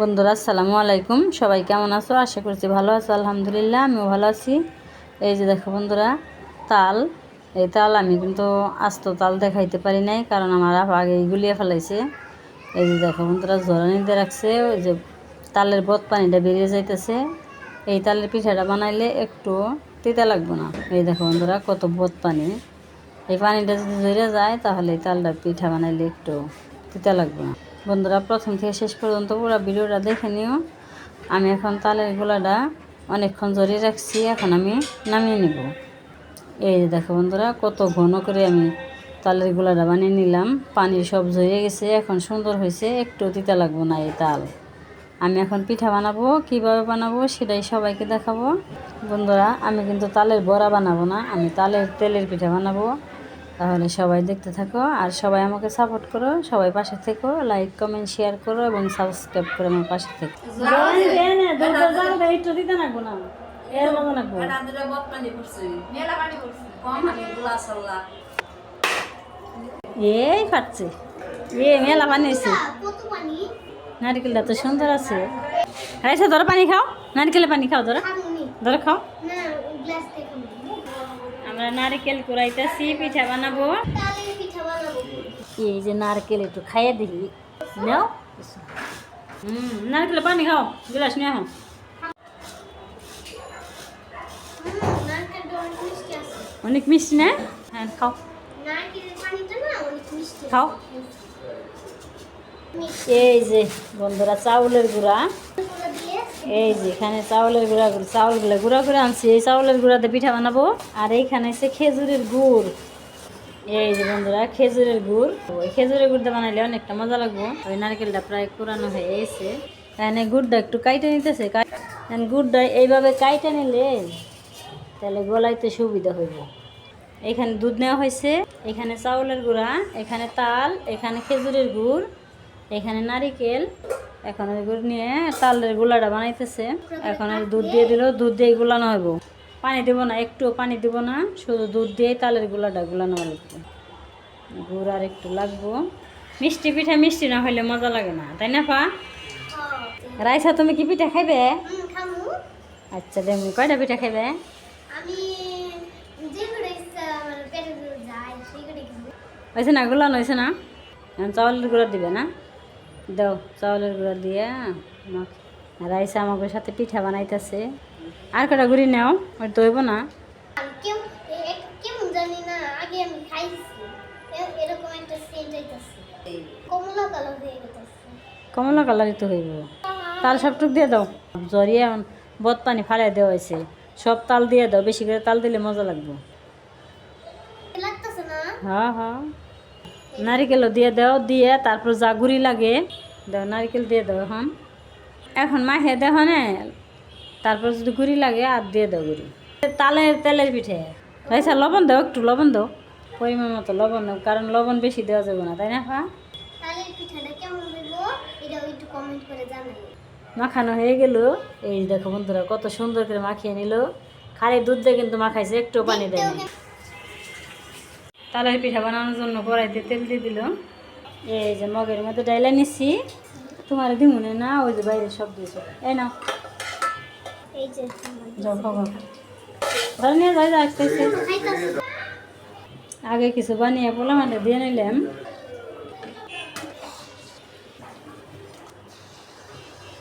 বন্ধুরা, আসসালামু আলাইকুম। সবাই কেমন আছো? আশা করছি ভালো আছো, আলহামদুলিল্লাহ, আমিও ভালো আছি। এই যে দেখো বন্ধুরা, তাল। এই তাল আমি কিন্তু আস্ত তাল দেখাইতে পারি নাই, কারণ আমার আগে গুলিয়ে ফেলাইছে। এই যে দেখো বন্ধুরা জরানিতে রাখছে, ওই যে তালের বত পানিটা বেরিয়ে যাইতেছে। এই তালের পিঠাটা বানাইলে একটু তিতা লাগবে না। এই দেখো বন্ধুরা, কত বত পানি। এই পানিটা যদি ধরে যায়, তাহলে এই তালটা পিঠা বানাইলে একটু তিতা লাগবে না। বন্ধুরা, প্রথম থেকে শেষ পর্যন্ত পুরো ভিডিওটা দেখে নিও। আমি এখন তালের গোলাটা অনেকক্ষণ জড়িয়ে রাখছি, এখন আমি নামিয়ে নিব। এই যে দেখো বন্ধুরা, কত ঘন করে আমি তালের গোলাটা বানিয়ে নিলাম। পানি সব ঝরে গেছে, এখন সুন্দর হয়েছে, একটু তিতা লাগবো না এই তাল। আমি এখন পিঠা বানাবো, কীভাবে বানাবো সেটাই সবাইকে দেখাবো। বন্ধুরা, আমি কিন্তু তালের বড়া বানাবো না, আমি তালের তেলের পিঠা বানাবো। তাহলে সবাই দেখতে থাকো আর সবাই আমাকে সাপোর্ট করো সবাই পাশে থেকো লাইক কমেন্ট শেয়ার করো এবং সাবস্ক্রাইব করে আমার পাশে থেকো। এই ফাটছে এ মেলা বানিয়েছে কত পানি? নারকেলটা তো সুন্দর আছে। আচ্ছা ধরো পানি খাও। নারকেলের পানি খাও ধরো। ধরো খাও। না গ্লাস থেকে আমরা নারকেল কুড়াইতেছি পিঠা বানাবো। এই যে নারকেল একটু খাইয়ে দেখি নাও। হুম নারকেলের পানি খাও, গিলাস নিয়ে এখন অনেক মিষ্টি না? হ্যাঁ খাও। খাও। এই যে বন্ধুরা, চাউলের গুঁড়া। এই যে এখানে চাউলের গুঁড়া, চাউলগুলো গুঁড়া করে আনছি। এই চাউলের গুঁড়াতে পিঠা বানাবো। আর এইখানে হচ্ছে খেজুরের গুড়। এই যে বন্ধুরা, খেজুরের গুড়। ওই খেজুরের গুড়টা বানাইলে অনেকটা মজা লাগবো। ওই নারকেলটা প্রায় পুরানো হয়ে গেছে। এখানে গুড়টা একটু কাইটে নিতেছে। গুড়টা এইভাবে কাইটে নিলে তাহলে গলাইতে সুবিধা হইব। এখানে দুধ নেওয়া হয়েছে। এখানে চাউলের গুঁড়া, এখানে তাল, এখানে খেজুরের গুড়। এখানে নারিকেল এখন ওই গুড় নিয়ে তালের গোলাটা বানাইতেছে। এখন দুধ দিয়ে দিল দুধ দিয়ে গুলানো হইব। পানি দেবো না একটুও পানি দেব না শুধু দুধ দিয়েই তালের গোলাটা গুলানো লাগবে গুড় আর একটু লাগবো। মিষ্টি পিঠা মিষ্টি না হইলে মজা লাগে না তাই না পা হ্যাঁ। রাইসা তুমি কি পিঠা খাইবে? আচ্ছা দেমি কয়টা পিঠা খাইবে? হয়েছে না গুলানো হয়েছে না? চাউলের গুঁড়া দিবে না? দাও চাউলের গুঁড়া দিয়ে মাখ রাইসা আমাকে সাথে পিঠা বানাইতেছে। আর কটা গুড়ি নাও ওই দইব না। জানি না আগে আমি খাইছি। এরকম একটা সেন্ট আইতাছে কমলা কালার হয়ে গেছে কমলা কালারই তো হইব। তাল সবটুক দিয়ে দাও। জরিয়ে বদ পানি ফালাই দেওয়া হয়েছে। সব তাল দিয়ে দাও বেশি করে তাল দিলে মজা লাগবে। লাগতেছে না? হ্যাঁ হ্যাঁ। নারিকেলও দিয়ে দাও দিয়ে তারপর যা গুড়ি লাগে। দাও নারিকেল দিয়ে দাও এখন। এখন মাখে দেখো না তারপর যদি গুড়ি লাগে আর দিয়ে দাও গুড়ি। তালের তেলের পিঠে। আচ্ছা লবণ দাও একটু লবণ দাও। পরিমাণ মতো লবণ দাও কারণ লবণ বেশি দেওয়া যাবে না তাই না জানাই। মাখানো হয়ে গেল। এই দেখো বন্ধুরা কত সুন্দর করে মাখিয়ে নিল। খালি দুধ দিয়ে কিন্তু মাখাইছে একটু পানি দেয় না তালের পিঠা বানানোর জন্য কড়াইতে তেল দিয়ে দিল। এই যে মগের মধ্যে ডাইলা নিচ্ছি তোমার দিমুনে না ওই যে বাইরে সব দিয়েছে। এই নাও। খাইতাছে আগে কিছু বানিয়ে পোলাম দিয়ে নিলাম।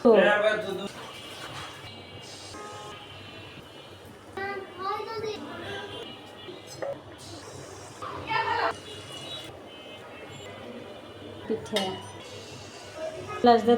তো পিঠে। গ্লাস দিয়ে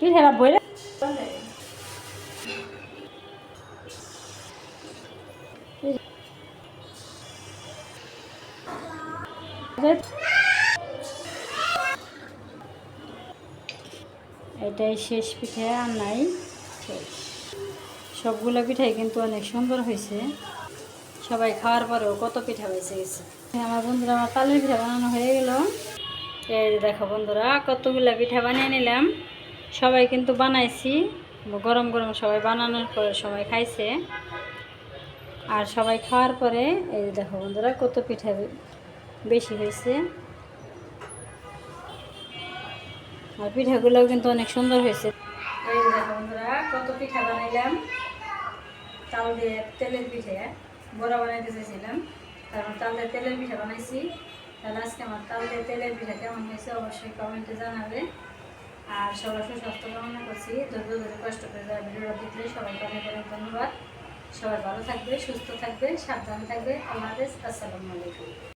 কি হেরা এটাই শেষ পিঠে আর নাই সবগুলো পিঠাই কিন্তু অনেক সুন্দর হয়েছে। সবাই খাওয়ার পরেও কত পিঠা বেঁচে গেছে। আমার বন্ধুরা, আমার তালের পিঠা বানানো হয়ে গেল। এই দেখো বন্ধুরা, কতগুলো পিঠা বানিয়ে নিলাম। সবাই কিন্তু বানাইছি, গরম গরম সবাই বানানোর পরে সবাই খাইছে। আর সবাই খাওয়ার পরে, এই দেখো বন্ধুরা, কত পিঠা বেশি হয়েছে। আর পিঠাগুলোও কিন্তু অনেক সুন্দর হয়েছে। এই দেখো বন্ধুরা, কত পিঠা বানাইলাম। তাল দিয়ে তেলের পিঠে বড়া বানাইতে চাইছিলাম। তারপর তাল দিয়ে তেলের পিঠা বানাইছি। তাহলে আজকে আমার তাল দিয়ে তেলের পিঠা কেমন হয়েছে অবশ্যই কমেন্টে জানাবে। আর সবার সুস্বাস্থ্য কামনা করছি। ধৈর্য ধরে কষ্ট করে যারা ভিডিওটা দেখলে সবাইকে অনেক অনেক ধন্যবাদ। সবাই ভালো থাকবে, সুস্থ থাকবে, সাবধানে থাকবে। আল্লাহ হাফেজ। আসসালামু আলাইকুম।